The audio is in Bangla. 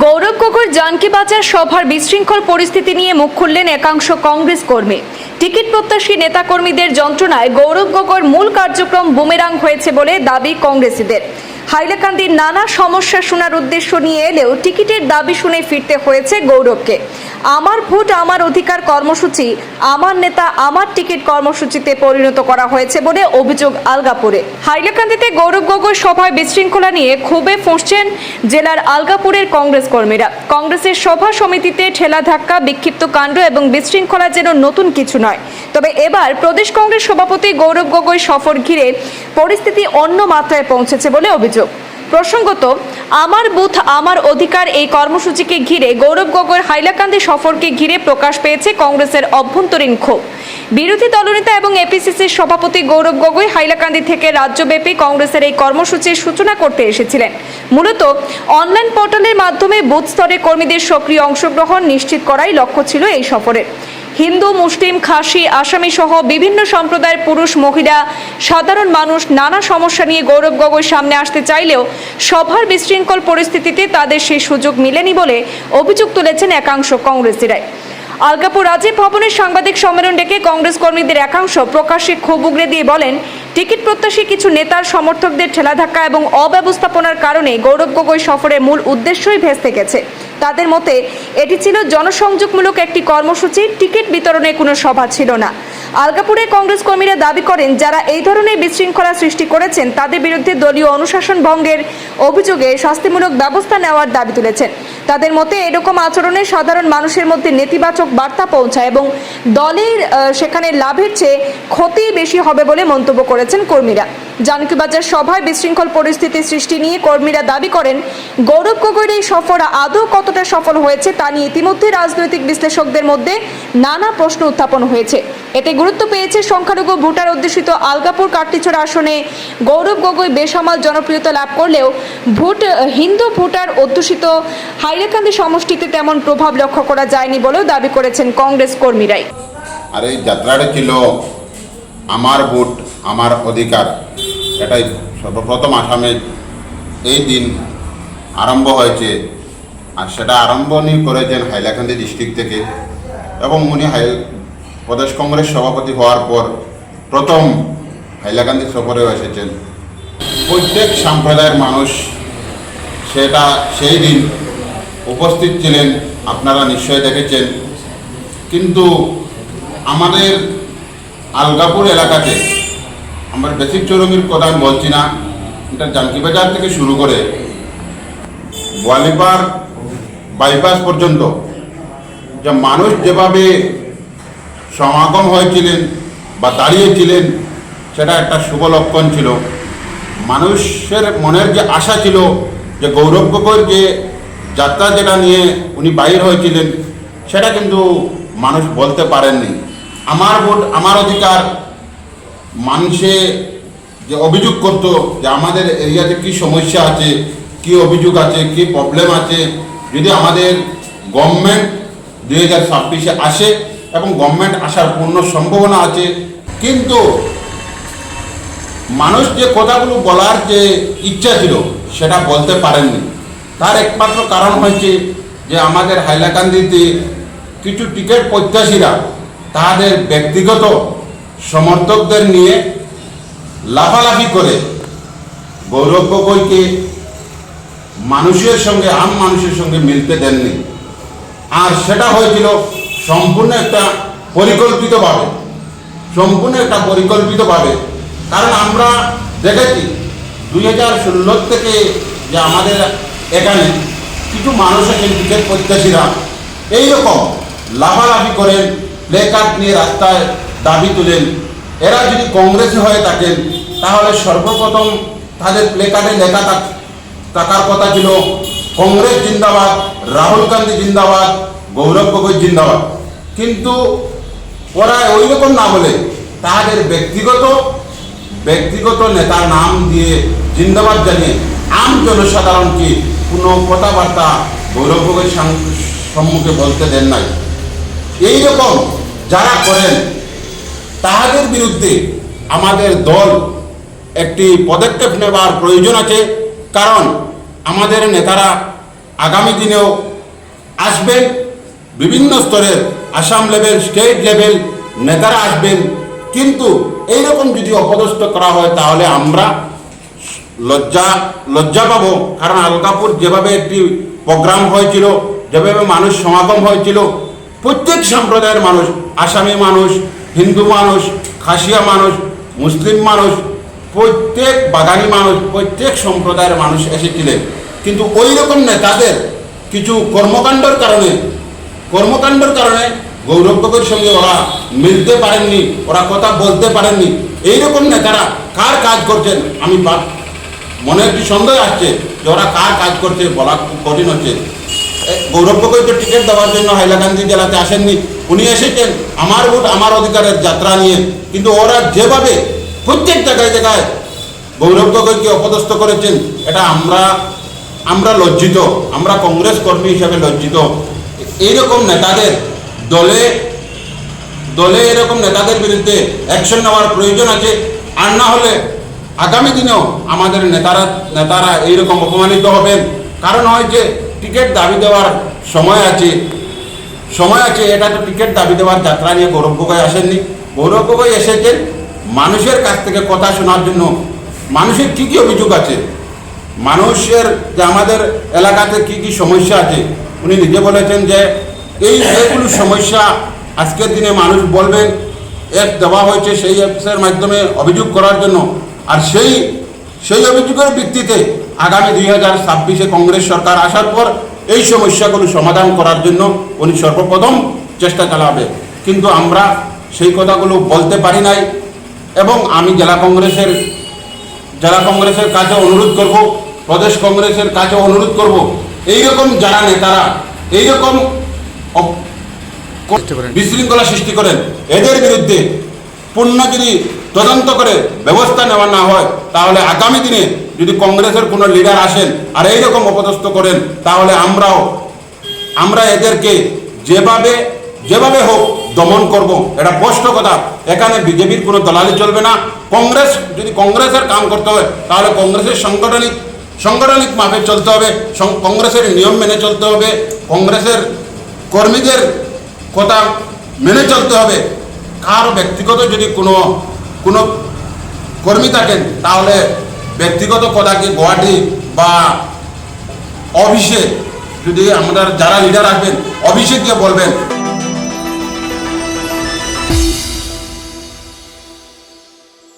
গৌরব গগর জানকি বাজার সভার বিশৃঙ্খল পরিস্থিতি নিয়ে মুখ খুললেন একাংশ কংগ্রেস কর্মী। টিকিট প্রত্যাশী নেতাকর্মীদের যন্ত্রণায় গৌরব গগৈর মূল কার্যক্রম বুমেরাং হয়েছে বলে দাবি কংগ্রেসীদের। হাইলাকান্দির নানা সমস্যা শোনার উদ্দেশ্য নিয়ে এলেও টিকিটের দাবি শুনে ফিরতে হয়েছে গৌরবকে। আমার ভোট, আমার অধিকার কর্মসূচি, আমার নেতা, আমার টিকিট কর্মসূচিতে পরিণত করা হয়েছে বলে অভিযোগ আলগাপুরে। হাইলাকান্দিতে গৌরব গগৈ সভায় বিশৃঙ্খলা নিয়ে ক্ষোভে ফুঁসছেন জেলার আলগাপুরের কংগ্রেস কর্মীরা। কংগ্রেসের সভা সমিতিতে ঠেলা ধাক্কা, বিক্ষিপ্ত কাণ্ড এবং বিশৃঙ্খলা যেন নতুন কিছু নয়। তবে এবার প্রদেশ কংগ্রেস সভাপতি গৌরব গগৈ সফর ঘিরে পরিস্থিতি অন্য মাত্রায় পৌঁছেছে বলে অভিযোগ। প্রসঙ্গত, আমার বুথ, আমার অধিকার এই কর্মসূচিকে ঘিরে গৌরব গগৈর হাইলাকান্দি সফরকে ঘিরে প্রকাশ পেয়েছে কংগ্রেসের অভ্যন্তরীণ ক্ষোভ। বিরোধী দলনেতা এবং এপিসিসির সভাপতি গৌরব গগৈ হাইলাকান্দি থেকে রাজ্যব্যাপী কংগ্রেসের এই কর্মসূচির সূচনা করতে এসেছিলেন। মূলত, অনলাইন পোর্টালের মাধ্যমে বুথ স্তরে কর্মীদের সক্রিয় অংশগ্রহণ নিশ্চিত করাই লক্ষ্য ছিল এই সফরের। হিন্দু, মুসলিম, খাসি, আসামি সহ বিভিন্ন সম্প্রদায়ের পুরুষ, মহিলা, সাধারণ মানুষ নানা সমস্যা নিয়ে গৌরব গগৈ সামনে আসতে চাইলেও সভার বিশৃঙ্খল পরিস্থিতিতে তাদের সেই সুযোগ মিলেনি বলে অভিযোগ তুলেছেন একাংশ কংগ্রেসীরাই। আলগাপুর রাজীব ভবনের সাংবাদিক সম্মেলন ডেকে কংগ্রেস কর্মীদের একাংশ প্রকাশ্যে ক্ষোভ উগরে দিয়ে বলেন, টিকিট প্রত্যাশী কিছু নেতার সমর্থকদের ঠেলাধাক্কা এবং অব্যবস্থাপনার কারণে গৌরব গগৈ সফরের মূল উদ্দেশ্যই ভেস্তে গেছে। তাদের মতে, এটি ছিল জনসংযোগমূলক একটি কর্মসূচি, টিকিট বিতরণে কোনো সভা ছিল না। আলগাপুরে কংগ্রেস কর্মীরা দাবি করেন, যারা এই ধরনের বিশৃঙ্খলা সৃষ্টি করেছেন, তাদের বিরুদ্ধে দলীয় অনুশাসন ভঙ্গের অভিযোগে শাস্তিমূলক ব্যবস্থা নেওয়ার দাবি তুলেছেন। তাদের মতে এরকম আচরণে সাধারণ মানুষের মধ্যে নেতিবাচক বার্তা পৌঁছায় এবং দলের সেখানে লাভের চেয়ে ক্ষতি বেশি হবে বলে মন্তব্য করেছেন কর্মীরা। জানকীবাজার সভায় বিশৃঙ্খল পরিস্থিতি সৃষ্টি নিয়ে কর্মীরা দাবি করেন, গৌরব গগৈর এই সফর আদৌ কতটা সফল হয়েছে তা নিয়ে ইতিমধ্যে রাজনৈতিক বিশ্লেষকদের মধ্যে নানা প্রশ্ন উত্থাপন হয়েছে। এতে গুরুত্ব পেয়েছে সংখ্যালঘু ভোটার অধ্যুষিত আলগাপুর কাট্টিছড়া আসনে গৌরব গগৈ বেসামাল জনপ্রিয়তা লাভ করলেও ভোট, হিন্দু ভোটার অধ্যুষিত হাইলাকান্দি সমষ্টিতে তেমন প্রভাব লক্ষ্য করা যায়নি বলেও দাবি করেছেন কংগ্রেস কর্মীরাই। আর এই যাত্রাটা ছিল আমার ভোট, আমার অধিকার, এটাই সর্বপ্রথম আসামে এই দিন আরম্ভ হয়েছে। আর সেটা আরম্ভনি করেছেন হাইলাকান্দি ডিস্ট্রিক্ট থেকে। এবং উনি হাই, প্রদেশ কংগ্রেস সভাপতি হওয়ার পর প্রথম হাইলাকান্দি সফরেও এসেছেন। প্রত্যেক সম্প্রদায়ের মানুষ সেটা, সেই দিন উপস্থিত ছিলেন, আপনারা নিশ্চয় দেখেছেন। কিন্তু আমাদের আলগাপুর এলাকাতে আমার বেসিক চৌরঙ্গির কথা আমি বলছি না, এটা জানকিবাজার থেকে শুরু করে গোয়ালিপার বাইপাস পর্যন্ত। যে মানুষ যেভাবে সমাগম হয়েছিলেন বা দাঁড়িয়েছিলেন, সেটা একটা শুভ লক্ষণ ছিল। মানুষের মনের যে আশা ছিল, যে গৌরব গগৈর যে যাত্রা যেটা নিয়ে উনি বাইর হয়েছিলেন, সেটা কিন্তু মানুষ বলতে পারেননি। আমার ভোট, আমার অধিকার, মানুষে যে অভিযোগ করতো যে আমাদের এরিয়াতে কি সমস্যা আছে, কি অভিযোগ আছে, কি প্রবলেম আছে, যদি আমাদের গভর্নমেন্ট দুই হাজার ছাব্বিশে আসে এবং গভর্নমেন্ট আসার পূর্ণ সম্ভাবনা আছে, কিন্তু মানুষ যে কথাগুলো বলার যে ইচ্ছা ছিল, সেটা বলতে পারেননি। তার একমাত্র কারণ হয়েছে যে আমাদের হাইলাকান্দিতে কিছু টিকিট প্রত্যাশীরা তাদের ব্যক্তিগত সমর্থকদের নিয়ে লাফালাফি করে গৌরব গগৈকে মানুষের সঙ্গে, আম মানুষের সঙ্গে মিলতে দেননি। আর সেটা হয়েছিল সম্পূর্ণ একটা পরিকল্পিতভাবে, সম্পূর্ণ একটা পরিকল্পিতভাবে। কারণ আমরা দেখেছি, দুই হাজার ষোলো থেকে যে আমাদের এখানে কিছু মানুষ আছেন টিকিট প্রত্যাশীরা। এইরকম লাফালাফি করেন প্লে কার্ড নিয়ে রাস্তায় দাবি তুলেন। এরা যদি কংগ্রেসে হয়ে থাকেন, তাহলে সর্বপ্রথম তাদের প্লে কার্ডে লেখা থাকার কথা ছিল, কংগ্রেস জিন্দাবাদ, রাহুল গান্ধী জিন্দাবাদ, গৌরব গগৈ জিন্দাবাদ। কিন্তু ওরা ওই রকম না বলে তাদের ব্যক্তিগত ব্যক্তিগত নেতার নাম দিয়ে জিন্দাবাদ জানিয়ে আম জনসাধারণকে কোনো কথাবার্তা গৌরব গগৈ সাম- সম্মুখে বলতে দেন নাই। এইরকম যারা করেন, তাহাদের বিরুদ্ধে আমাদের দল একটি পদক্ষেপ নেবার প্রয়োজন আছে, কারণ আমাদের নেতারা আগামী দিনেও আসবেন, বিভিন্ন স্তরের আসাম লেভেল, স্টেট লেভেল নেতারা আসবেন। কিন্তু এইরকম যদি অপদস্থ করা হয়, তাহলে আমরা লজ্জা লজ্জা পাবো। কারণ আলকাপুর যেভাবে একটি প্রোগ্রাম হয়েছিল, যেভাবে মানুষ সমাগম হয়েছিল, প্রত্যেক সম্প্রদায়ের মানুষ, আসামি মানুষ, হিন্দু মানুষ, খাসিয়া মানুষ, মুসলিম মানুষ, প্রত্যেক বাগানি মানুষ, প্রত্যেক সম্প্রদায়ের মানুষ এসেছিলেন। কিন্তু ওই রকম নেতাদের কিছু কর্মকাণ্ডের কারণে কর্মকাণ্ডের কারণে গৌরব সঙ্গে ওরা মিলতে পারেননি, ওরা কথা বলতে পারেননি। এইরকম নেতারা কার কাজ করছেন? আমি মনে একটি সন্দেহ আসছে যে ওরা কার কাজ করছে, বলা কঠিন হচ্ছে। গৌরব গগৈ তো টিকিট দেওয়ার জন্য হাইলাকান্দি জেলাতে আসেননি। উনি এসেছেন আমার ভোট আমার অধিকারের যাত্রা নিয়ে। কিন্তু ওরা যেভাবে প্রত্যেক জায়গায় জায়গায় গৌরব গগৈকে অপদস্থ করেছেন, এটা আমরা আমরা লজ্জিত। আমরা কংগ্রেস কর্মী হিসাবে লজ্জিত। এইরকম নেতাদের দলে দলে এরকম নেতাদের বিরুদ্ধে অ্যাকশন নেওয়ার প্রয়োজন আছে। আর না হলে আগামী দিনেও আমাদের নেতারা নেতারা এইরকম অপমানিত হবেন। কারণ হয় যে, টিকিট দাবি দেওয়ার সময় আছে। সময় আছে, এটা তো টিকিট দাবি দেওয়ার যাত্রা নিয়ে গৌরব গগৈ আসেননি। গৌরব গগৈ এসেছেন মানুষের কাছ থেকে কথা শোনার জন্য। মানুষের কী কী অভিযোগ আছে? মানুষের যে আমাদের এলাকাতে কি কি সমস্যা আছে, উনি নিজে বলেছেন যে, এই যেগুলো সমস্যা আজকের দিনে মানুষ বলবেন, এক দেওয়া হয়েছে সেই অ্যাপসের মাধ্যমে অভিযোগ করার জন্য। আর সেই সেই অভিযোগের ভিত্তিতে আগামী দুই হাজার ছাব্বিশে কংগ্রেস সরকার আসার পর এই সমস্যাগুলো সমাধান করার জন্য উনি সর্বপ্রথম চেষ্টা চালাবে কিন্তু আমরা সেই কথাগুলো বলতে পারি নাই এবং আমি জেলা কংগ্রেসের জেলা কংগ্রেসের কাছে অনুরোধ করব প্রদেশ কংগ্রেসের কাছে অনুরোধ করব এইরকম যারা নেতারা এইরকম। বিশৃঙ্খলা সৃষ্টি করেন এদের বিরুদ্ধে পূর্ণ যদি তদন্ত করে ব্যবস্থা নেওয়া না হয়, তাহলে আগামী দিনে যদি কংগ্রেসের কোনো লিডার আসেন আর এইরকম অপদস্থ করেন, তাহলে আমরাও, আমরা এদেরকে যেভাবে যেভাবে হোক দমন করব। এটা স্পষ্ট কথা। এখানে বিজেপির কোনো দলালি চলবে না। কংগ্রেস, যদি কংগ্রেসের কাম করতে হয়, তাহলে কংগ্রেসের সাংগঠনিক সাংগঠনিক মাপে চলতে হবে। কংগ্রেসের নিয়ম মেনে চলতে হবে। কংগ্রেসের কর্মীদের কথা মেনে চলতে হবে। কার ব্যক্তিগত যদি কোনো কোনো কর্মী থাকেন, তাহলে ব্যক্তিগত কথাকে গুয়াহাটি বা অফিসে যদি আমাদের যারা লিডার আসবেন, অফিসে গিয়ে বলবেন